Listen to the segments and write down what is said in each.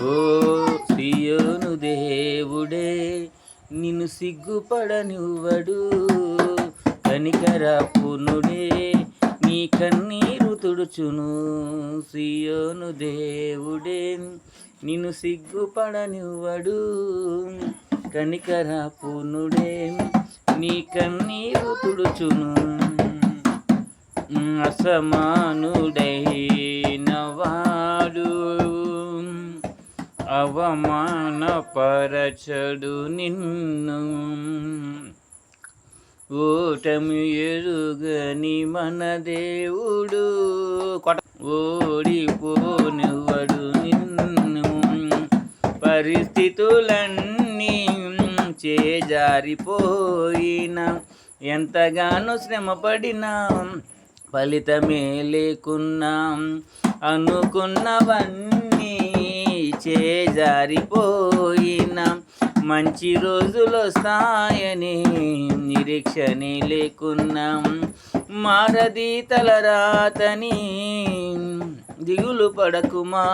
ఓ సియోను దేవుడే నిన్ను సిగ్గుపడనివ్వడు. కనికర పునుడే నీ కన్నీరు తుడుచును. సియోను దేవుడే నిన్ను సిగ్గుపడనివ్వడు. కనికర పునుడే నీ కన్నీరు తుడుచును. అసమానుడై నవాడు అవమానపరచడు నిన్ను. ఓటమి ఎరుగని మన దేవుడు. కొట ఓడిపోనివ్వడు నిన్ను. పరిస్థితులన్నీ చేజారిపోయిన ఎంతగానో శ్రమపడినా ఫలితమే లేకున్నా అనుకున్నవన్నీ చేజారిపోయిన మంచి రోజులు వస్తాయని నిరీక్షనే లేకున్నాం మారది తలరాతని దిగులు పడకుమా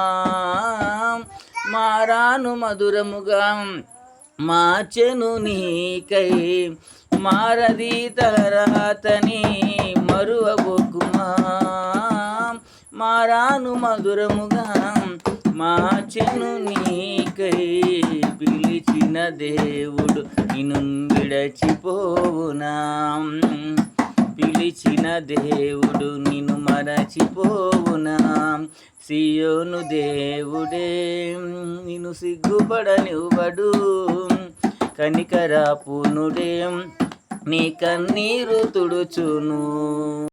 మారాను మధురముగా మార్చెను నీకై మారది తలరాతని మరువబోకుమా మారాను మధురముగా మార్చెను నీకై పిలిచిన దేవుడు నిన్ను విడచిపోవునా? పిలిచిన దేవుడు నిన్ను మరచిపోవునా? సియోను దేవుడే నిన్ను సిగ్గుపడనివ్వడు. కనికర పునుడే నీ కన్నీరు తుడుచును.